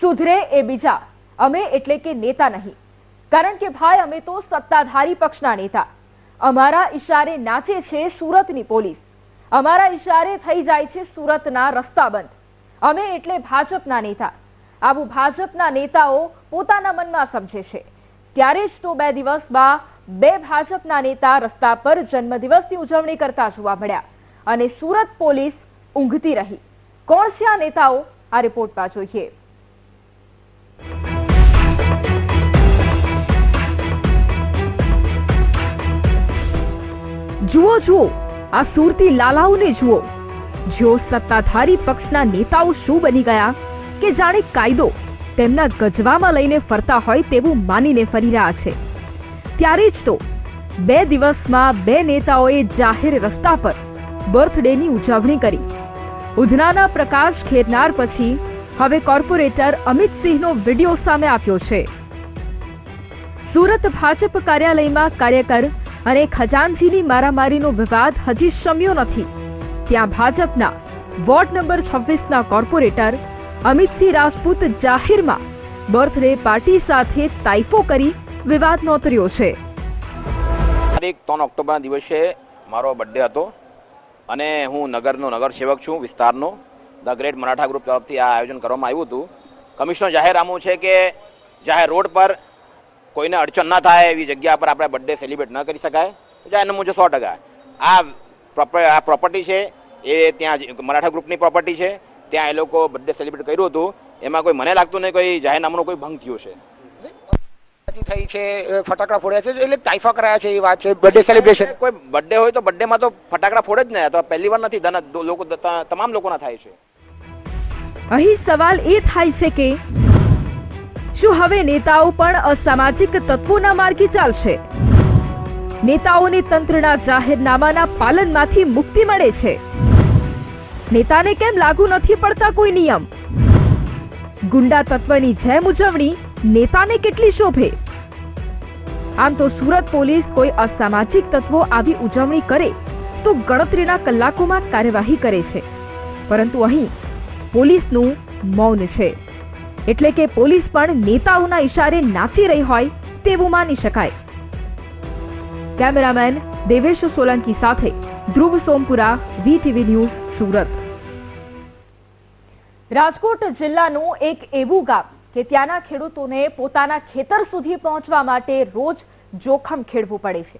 સુધરે એ બીજા. અમે એટલે કે નેતા નહીં. કારણ કે ભાઈ, અમે તો સત્તાધારી પક્ષના નેતા. અમારા ઈશારે નાચે છે સુરતની પોલીસ. અમારા ઈશારે થઈ જાય છે સુરતના રસ્તા બંધ. અમે એટલે ભાજપના નેતા. આવું ભાજપના નેતાઓ પોતાના મનમાં સમજે છે. ત્યારે જ તો બે દિવસમાં બે ભાજપના નેતા રસ્તા પર જન્મદિવસની ઉજવણી કરતા જોવા મળ્યા અને સુરત પોલીસ ઊંઘતી રહી. કોણ છે આ નેતાઓ? આ રિપોર્ટમાં જોઈએ. જુઓ જુઓ, આ સુરતી લાલાઓને જુઓ. જો સત્તાધારી પક્ષના નેતાઓ શું બની ગયા કે જાણે કાયદો તેમના ગજવામાં લઈને ફરતા હોય તેવું માનીને ફરી રહ્યા છે. ત્યારે જ તો બે દિવસમાં બે નેતાઓએ જાહેર રસ્તા પર બર્થડેની ઉજવણી કરી. ઉધનાના પ્રકાશ ખેરનાર પછી હવે કોર્પોરેટર અમિત સિંહનો વીડિયો સામે આવ્યો છે. સુરત ભાજપ કાર્યાલયમાં કાર્યકર અને ખજાનજીની મારામારીનો વિવાદ હજી શમ્યો નથી. ત્યાં ભાજપના વોર્ડ નંબર છવ્વીસના કોર્પોરેટર અમિતસિંહ રાજપૂત જાહેરમાં બર્થડે પાર્ટી સાથે તાઇફો કરી વિવાદ નોતર્યો છે. તારીખ ત્રણ ઓક્ટોબરના દિવસે મારો બર્થડે હતો અને હું નગરનો નગર સેવક છું, વિસ્તારનો. ધ ગ્રેટ મરાઠા ગ્રુપ તરફથી આ આયોજન કરવામાં આવ્યું હતું. કમિશનર જાહેરનામું છે કે જાહેર રોડ પર કોઈને અડચણ ના થાય એવી જગ્યા પર આપણે બર્થડે સેલિબ્રેટ ન કરી શકાય. જાહેરનામું મુજબ સો ટકા. આ આ પ્રોપર્ટી છે એ ત્યાં મરાઠા ગ્રુપની પ્રોપર્ટી છે ત્યાં એ લોકો બર્થડે સેલિબ્રેટ કર્યું હતું. એમાં કોઈ મને લાગતું નહીં કોઈ જાહેરનામાનો કોઈ ભંગ થયો છે. થઈ છે ફટાકડા ફોડ્યા છે એટલે તાઇફા કરાયા છે એ વાત છે બર્થડે સેલિબ્રેશન કોઈ બર્થડે હોય તો બર્થડેમાં તો ફટાકડા ફોડે જ ને તો પહેલી વાર નથી લોકો તમામ લોકોના થાય છે. અહીં સવાલ એ થાય છે કે શું હવે નેતાઓ પણ અસામાજિક તત્વોના માર્ગે ચાલશે? નેતાઓને તંત્રના જાહેરનામાના પાલનમાંથી મુક્તિ મળે છે. નેતાને કેમ લાગુ નથી પડતા કોઈ નિયમ? ગુંડા તત્વની જેમ ઉજવણી નેતાને કેટલી શોભે? આમ તો સુરત પોલીસ કોઈ અસામાજિક તત્વો આવી ઉજવણી કરે તો ગણતરીના કલાકોમાં કાર્યવાહી કરે છે. પરંતુ અહીં પોલીસનું મૌન છે. એટલે કે પોલીસ પણ નેતાઓના ઇશારે નાચી રહી હોય તેવું માની શકાય. કેમેરામેન દેવેશ સોલંકી સાથે ધ્રુવ સોમપુરા વીટીવી ન્યૂઝ, સુરત. રાજકોટ જિલ્લાનું એક એવું ગામ કે ત્યાંના ખેડૂતોને પોતાના ખેતર સુધી પહોંચવા માટે રોજ જોખમ ખેડવું પડે છે.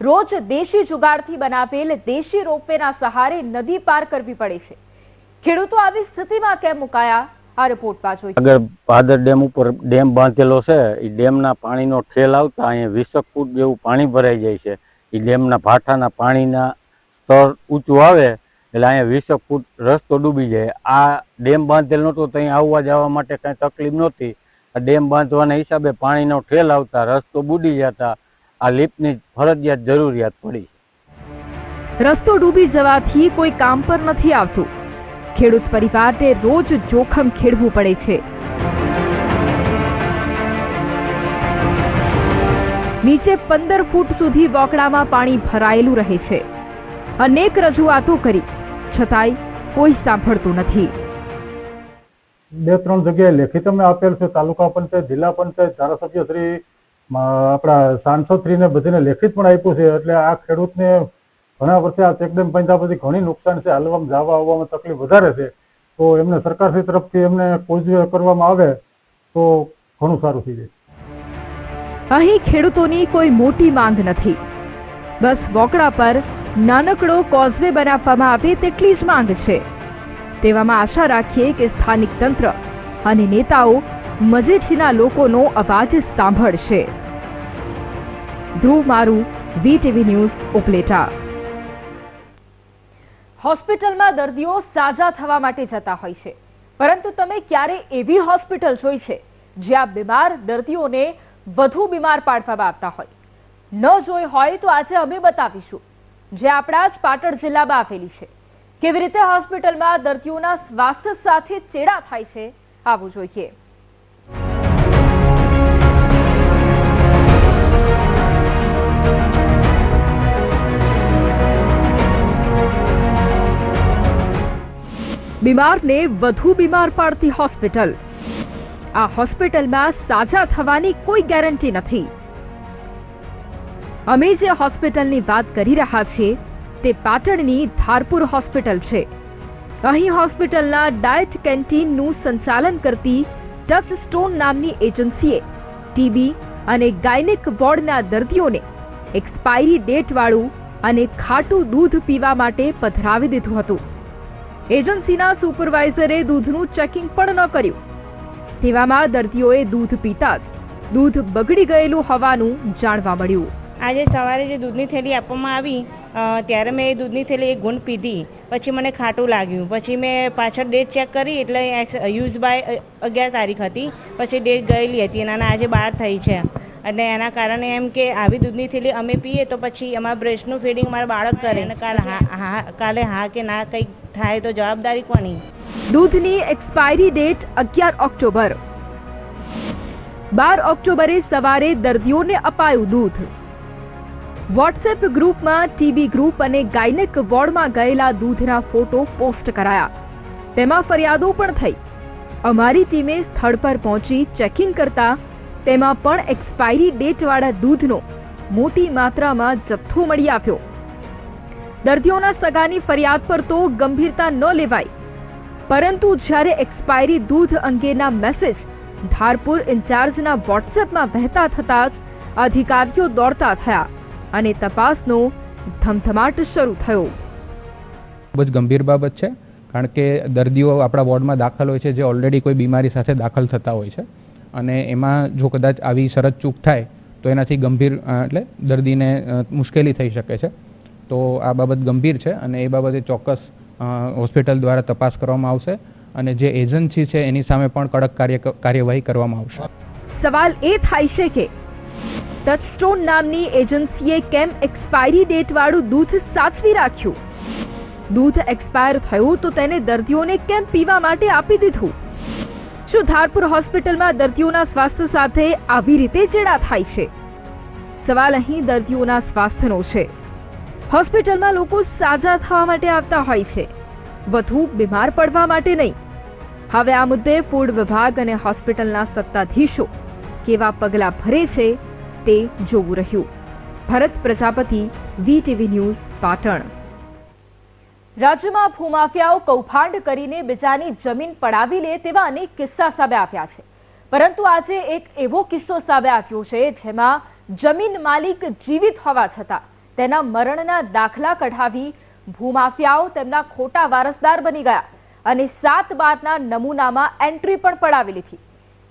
રોજ દેશી જુગાડથી બનાવેલ દેશી રોપવેના સહારે નદી પાર કરવી પડે છે. ખેડૂતો આવી સ્થિતિમાં કેમ મુકાયા? આ રિપોર્ટ પાછો આગળ ભાદર ડેમ ઉપર ડેમ બાંધેલો છે એ ડેમના પાણીનો ઠેલ આવતા અહીંયા વીસક ફૂટ જેવું પાણી ભરાઈ જાય છે. એ ડેમના ભાઠાના પાણીના સ્તર ઊંચું આવે એટલે અહીંયા વીસ ફૂટ રસ્તો ડૂબી જાય. આ ડેમ બાંધેલ નહોતો તો અહીં આવવા જવા માટે કાંઈ તકલીફ નહોતી. આ ડેમ બાંધવાના હિસાબે પાણીનો ઠેલ આવતા રસ્તો બુડી જતા આ લિફ્ટની ફરજિયાત જરૂરિયાત પડી રસ્તો ડૂબી જવાથી કોઈ કામ પર નથી આવતું. ખેડૂત પરિવારને રોજ જોખમ ખેડવું પડે છે. નીચે પંદર ફૂટ સુધી વોકડામાં પાણી ભરાયેલું રહે છે. અનેક રજૂઆતો કરી, છતાંય કોઈ સાંભળતું નથી. બે ત્રણ જગ્યાએ લેખિત અમે આપેલ છે, તાલુકા પંચાયત, જિલ્લા પંચાયત, ધારાસભ્ય શ્રી આપણા સાંસદ શ્રીને બધીને લેખિત પણ આપ્યું છે, એટલે આ ખેડૂતને ઘણા વર્ષે આ ચેકડેમ પંચા પછી ઘણી નુકસાન છે, હાલવામાં જવા આવવામાં તકલીફ વધારે છે. તો એમને સરકારશ્રી તરફથી એમને કોઈ કરવામાં આવે તો ઘણું સારું થઈ જાય. અહીં ખેડૂતોની કોઈ મોટી માંગ નથી. બસ બોકડા પર નાનકડો કોઝવે બનાવવામાં આવે તેટલી જ માંગ છે. તેવામાં આશા રાખીએ કે સ્થાનિક તંત્ર અને નેતાઓ મજેઠીના લોકોનો અવાજ સાંભળશે. ધ્રુવ મારું વીટીવી ન્યૂઝ ઉપલેટા. હોસ્પિટલમાં દર્દીઓ સાજા થવા માટે જતા હોય છે. પરંતુ તમે ક્યારે એવી હોસ્પિટલ જોઈ છે, જ્યાં બીમાર દર્દીઓને વધુ બીમાર પાડવામાં આવતા હોય? ન જોઈ હોય તો આજે અમે બતાવીશું, જે આપણા જ પાટણ જિલ્લામાં આવેલી છે. કેવી રીતે હોસ્પિટલમાં દર્દીઓના સ્વાસ્થ્ય સાથે ચેડા થાય છે, આવું જોઈએ. બીમારને વધુ બીમાર પાડતી હોસ્પિટલ. આ હોસ્પિટલમાં સાજા થવાની કોઈ ગેરંટી નથી. અમે જે હોસ્પિટલની વાત કરી રહ્યા છીએ, તે પાટણની ધારપુર હોસ્પિટલ છે. અહીં હોસ્પિટલના ડાયટ કેન્ટીનનું સંચાલન કરતી ટચ સ્ટોન નામની એજન્સીએ ટીબી અને ગાયનેક વોર્ડના દર્દીઓને એક્સપાયરી ડેટ વાળું અને ખાટું દૂધ પીવા માટે પધરાવી દીધું હતું. એજન્સીના સુપરવાઇઝરે દૂધનું ચેકિંગ પણ ન કર્યું. તેવામાં દર્દીઓએ દૂધ પીતા દૂધ બગડી ગયેલું હોવાનું જાણવા મળ્યું. આજે સવારે જે દૂધની થેલી આપવામાં આવી ત્યારે મેં એ દૂધની થેલી એક ગુંડ પીધી. પછી મને ખાટું લાગ્યું. પછી મેં પાછળ ડેટ ચેક કરી એટલે યુઝ બાય અગિયાર તારીખ હતી. પછી ડેટ ગયેલી હતી. અને આજે બાર થઈ છે. અને એના કારણે એમ કે આવી દૂધની થેલી અમે પીએ તો પછી અમારા બ્રેસ્ટનું ફીડિંગ મારા બાળક કરે. અને કાલે હા કાલે હા કે ના કંઈક થાય તો જવાબદારી કોની? દૂધની એક્સપાયરી ડેટ અગિયાર ઓક્ટોબર. બાર ઓક્ટોબરે સવારે દર્દીઓને અપાયું દૂધ. વોટ્સએપ ગ્રુપમાં ટીબી ગ્રુપ અને ગાયનેક વોર્ડમાં ગયેલા દૂધના ફોટો પોસ્ટ કરાયા. તેમાં ફરિયાદો પણ થઈ. અમારી ટીમે સ્થળ પર પહોંચી ચેકિંગ કરતા તેમાં પણ એક્સપાયરી ડેટવાળા દૂધનો મોટી માત્રામાં જથ્થો મળી આવ્યો. દર્દીઓના સગાની ફરિયાદ પર તો ગંભીરતા ન લેવાય. પરંતુ જ્યારે એક્સપાયરી દૂધ અંગેના મેસેજ ધારપુર ઇન્ચાર્જના વોટ્સએપમાં વહેતા થતા જ અધિકારીઓ દોડતા થયા અને તપાસનો ધમધમાટ શરૂ થયો. ખૂબ જ ગંભીર બાબત છે, કારણ કે દર્દીઓ આપણા વોર્ડમાં દાખલ હોય છે, જે ઓલરેડી કોઈ બીમારી સાથે દાખલ થતા હોય છે. અને એમાં જો કદાચ આવી શરત ચૂક થાય, તો એનાથી ગંભીર એટલે દર્દીને મુશ્કેલી થઈ શકે છે. તો આ બાબત ગંભીર છે અને એ બાબતે ચોક્કસ હોસ્પિટલ દ્વારા તપાસ કરવામાં આવશે અને જે એજન્સી છે એની સામે પણ કડક કાર્યવાહી કરવામાં આવશે. સવાલ એ થાય છે કે ટચસ્ટોન નામની એજન્સીએ કેમ એક્સપાયરી ડેટ વાળું દૂધ સાચવી રાખ્યું? દૂધ એક્સપાયર થયું તો તેને દર્દીઓને કેમ પીવા માટે આપી દીધું? શું ધારપુર હોસ્પિટલમાં દર્દીઓના સ્વાસ્થ્ય સાથે આવી રીતે ચેડા થાય છે? સવાલ અહીં દર્દીઓના સ્વાસ્થ્યનો છે. હોસ્પિટલમાં લોકો સાજા થવા માટે આવતા હોય છે. વધુ બીમાર પડવા માટે નહીં. હવે આ મુદ્દે ફૂડ વિભાગ અને હોસ્પિટલના સત્તાધીશો કેવા પગલા ભરે છે તે જોવું રહ્યું. Bharat Prajapati VTV news, Patan. રાજ્યમાં ભૂમાફિયાઓ કૌભાંડ કરીને બીજાની જમીન પડાવી લે તેવા અનેક કિસ્સા સામે આવ્યા છે. પરંતુ આજે એક એવો કિસ્સો સામે આવ્યો છે જેમાં જમીન માલિક જીવિત હોવા છતાં તેના મરણના દાખલા કઢાવી ભૂમાફિયાઓ તેમના ખોટા વારસદાર બની ગયા અને સાત બારના નમૂનામાં એન્ટ્રી પણ પડાવી લીધી,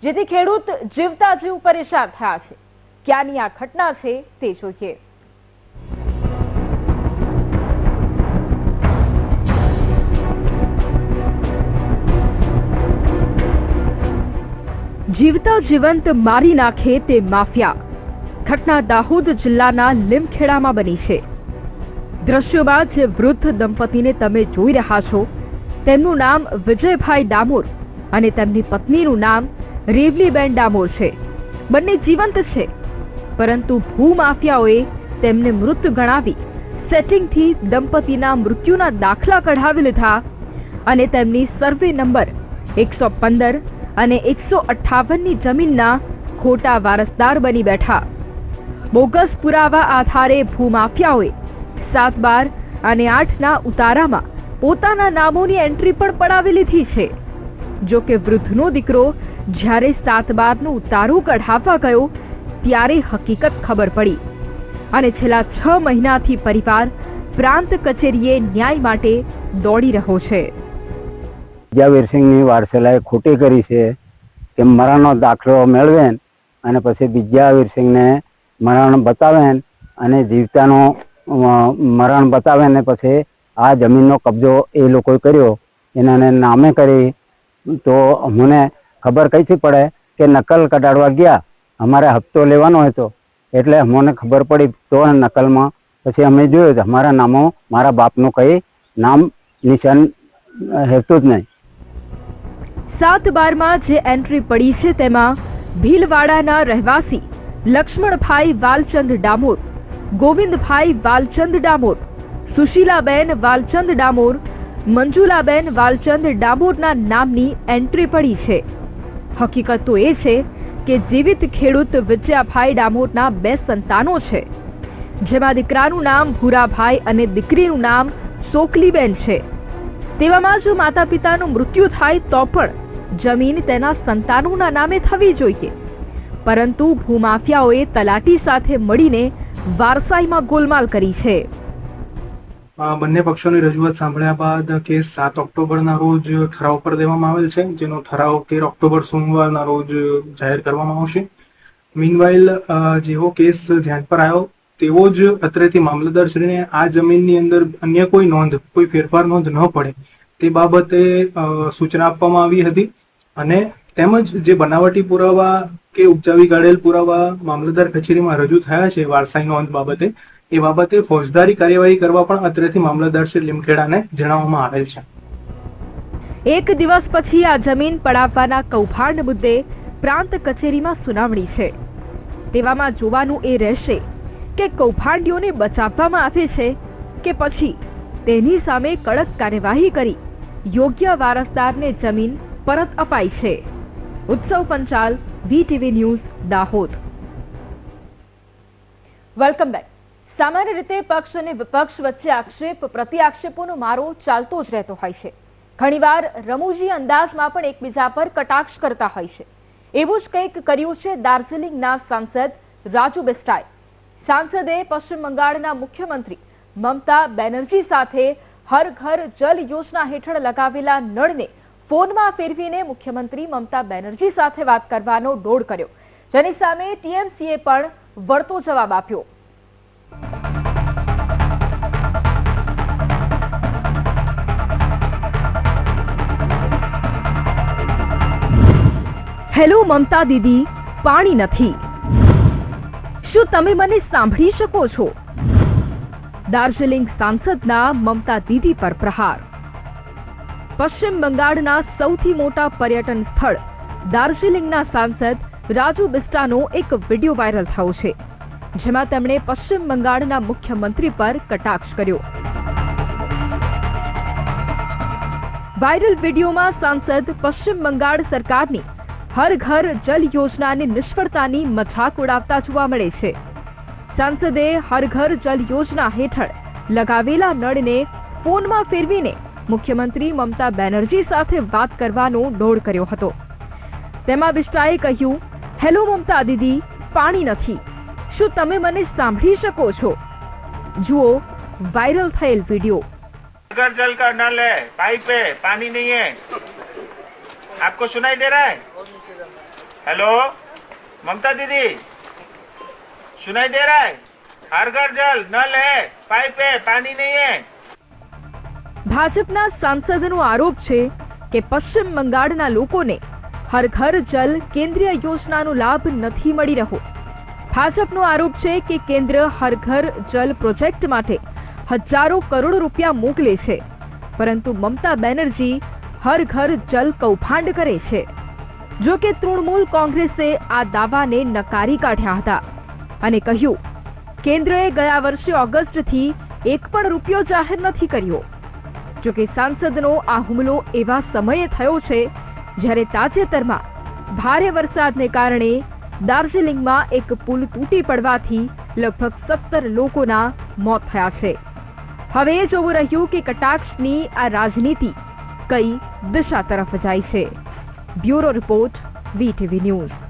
જેથી ખેડૂત જીવતા જીવ પરેશાન થયા છે. ક્યાંની આ ઘટના છે તે જોઈએ. જીવતા જીવંત મારી નાખે તે માફિયા. ઘટના દાહોદ જિલ્લાના લીમખેડામાં બની છે. દ્રશ્યોમાં જે વૃદ્ધ દંપતીને તમે જોઈ રહ્યા છો, તેમનું નામ વિજયભાઈ ડામોર અને તેમની પત્નીનું નામ રેવલીબેન ડામોર છે. બંને જીવંત છે, પરંતુ ભૂમાફિયાઓએ તેમને મૃત ગણાવી સેટિંગથી દંપતીના મૃત્યુના દાખલા કઢાવી લીધા અને તેમની સર્વે નંબર એકસો પંદર અને એકસો અઠ્ઠાવનની જમીનના ખોટા વારસદાર બની બેઠા. બોગસ પુરાવા આધારે ભૂમાફિયાઓએ સાત બાર અને આઠના ઉતારામાં પોતાના નામોની એન્ટ્રી પણ પડાવી લીધી છે. જો કે વૃદ્ધનો દીકરો જ્યારે સાત બારનું ઉતારું કઢાવવા ગયો, ત્યારે હકીકત ખબર પડી અને છેલ્લા છ મહિનાથી પરિવાર પ્રાંત કચેરીએ ન્યાય માટે દોડી રહ્યો છે. વિદ્યાવીરસિંહની વારસેલાએ ખોટી કરી છે કે મરાનો દાખલો મેળવે અને પછી વિદ્યાવીરસિંહને મરણ બતાવે અને જીવતાનો મરણ બતાવે ને પછી આ જમીનનો કબજો એ લોકોએ કર્યો. એના નામે કરી. તો મને ખબર કઈથી પડે કે નકલ કઢાડવા ગયા. અમારે હપ્તો લેવાનો હતો. એટલે અમને ખબર પડી તો નકલમાં પછી અમે જોયું તો અમારા નામો મારા બાપનું કઈ નામ નિશાન હેતું જ નહીં. સાત બારમાં જે એન્ટ્રી પડી છે તેમાં ભીલવાડાના રહેવાસી લક્ષ્મણભાઈ વાલચંદ ડામોર, ગોવિંદભાઈ વાલચંદ ડામોર, સુશીલાબેન વાલચંદ ડામોર, મંજુલાબેન વાલચંદ ડામોરના નામની એન્ટ્રી પડી છે. હકીકત તો એ છે કે જીવિત ખેડૂત વિજયાભાઈ ડામોરના બે સંતાનો છે. જેમાં દીકરાનું નામ ભૂરાભાઈ અને દીકરીનું નામ સોકલીબેન છે. તેવામાં જો માતા પિતાનું મૃત્યુ થાય તો પણ જમીન તેના સંતાનોના નામે થવી જોઈએ. પરંતુ ભૂમાફિયાઓએ તલાટી સાથે મળીને વારસાઈમાં ગોલમાલ કરી છે. બંને પક્ષોની રજૂઆત સાંભળ્યા બાદ કેસ સાત ઓક્ટોબરના રોજ ઠરાવ પર દેવામાં આવેલ છે, જેનો ઠરાવ તેર ઓક્ટોબર સોમવારના રોજ જાહેર કરવામાં આવશે. મીનવાઇલ જેવો કેસ ધ્યાન પર આવ્યો, તેવો જ અત્રેથી મામલતદારશ્રીને આ જમીનની અંદર અન્ય કોઈ નોંધ, કોઈ ફેરફાર નોંધ ન પડે તે બાબતે સૂચના આપવામાં આવી હતી અને તેમજ જે બનાવટી પુરાવા કે ઉપજાવી કાઢેલ પુરાવા મામલતદાર કચેરીમાં રજૂ થયા છે વારસાઈ નોંધ બાબતે, એ બાબતે ફોજદારી કાર્યવાહી કરવા પણ અત્રેથી મામલતદાર શ્રી લીમખેડાને જણાવવામાં આવેલ છે. એક દિવસ પછી આ જમીન પડાવવાના કૌભાંડ મુદ્દે પ્રાંત કચેરીમાં સુનાવણી છે. તેવામાં જોવાનું એ રહેશે કે કૌભાંડીઓને બચાવવામાં આવે છે કે પછી તેની સામે કડક કાર્યવાહી કરી યોગ્ય વારસદારને જમીન પરત અપાઈ છે. Utsav Panchal VTV news, Dahod. Welcome back સામાન્ય રીતે પક્ષ અને વિપક્ષ વચ્ચે આક્ષેપ પ્રતિ આક્ષેપોનો મારો ચાલતો જ રહેતો હોય છે. ઘણીવાર રમૂજી અંદાજમાં પણ એકબીજા પર કટાક્ષ કરતા હોય છે. એવું જ કંઈક કર્યું છે દાર્જિલિંગના સાંસદ રાજુ બિસ્ટાએ સાંસદે પશ્ચિમ બંગાળના મુખ્યમંત્રી મમતા બેનર્જી સાથે હર ઘર જલ યોજના હેઠળ લગાવેલા નળને ફોનમાં ફેરવીને મુખ્યમંત્રી મમતા બેનર્જી સાથે વાત કરવાનો ડોળ કર્યો. જેની સામે ટીએમસીએ પણ વળતો જવાબ આપ્યો. હેલો મમતા દીદી, પાણી નથી. શું તમે મને સાંભળી શકો છો? દાર્જિલિંગ સાંસદના મમતા દીદી પર પ્રહાર. પશ્ચિમ બંગાળના સૌથી મોટા પર્યટન સ્થળ. દાર્જિલિંગના સાંસદ રાજુ બિસ્ટાનો એક વીડિયો વાયરલ થયો છે, જેમાં તેમણે પશ્ચિમ બંગાળના મુખ્યમંત્રી પર કટાક્ષ કર્યો. વાયરલ વિડીયોમાં સાંસદ પશ્ચિમ બંગાળ સરકારની હર ઘર જલ યોજનાની નિષ્ફળતાની મજાક ઉડાવતા જોવા મળે છે. સાંસદે હર ઘર જલ યોજના હેઠળ લગાવેલા નળને ફોનમાં ફેરવીને મુખ્યમંત્રી મમતા બેનર્જી સાથે વાત કરવાનો ડોળ કર્યો હતો તેમાં બિષ્ટાએ કહ્યું હેલો મમતા દીદી પાણી નથી શું તમે મને સાંભળી શકો છો જુઓ વાયરલ થયેલ વિડીયો घर जल का नल है पाइप है पानी नहीं है आपको सुनाई दे रहा है हेलो ममता दीदी सुनाई दे रहा है हर घर जल नल है पाइप है पानी नहीं है ભાજપના સાંસદનો આરોપ છે કે પશ્ચિમ બંગાળના લોકોને હર ઘર જલ કેન્દ્રીય યોજનાનો લાભ નથી મળી રહ્યો. ભાજપનો આરોપ છે કે કેન્દ્ર હર ઘર જલ પ્રોજેક્ટ માટે હજારો કરોડ રૂપિયા મોકલે છે, પરંતુ મમતા બેનર્જી હર ઘર જલ કૌભાંડ કરે છે. જો કે તૃણમૂલ કોંગ્રેસે આ દાવાને નકારી કાઢ્યા હતા અને કહ્યું, કેન્દ્રએ ગયા વર્ષે ઓગસ્ટથી એક પણ રૂપિયો જાહેર નથી કર્યો. જો કે સાંસદનો આ હુમલો એવા સમયે થયો છે જ્યારે તાજેતરમાં ભારે વરસાદને કારણે દાર્જિલિંગમાં એક પુલ તૂટી પડવાથી લગભગ સત્તર લોકોના મોત થયા છે. હવે જોવું રહ્યું કે કટાક્ષની આ રાજનીતિ કઈ દિશા તરફ જાય છે. Bureau report VTV news.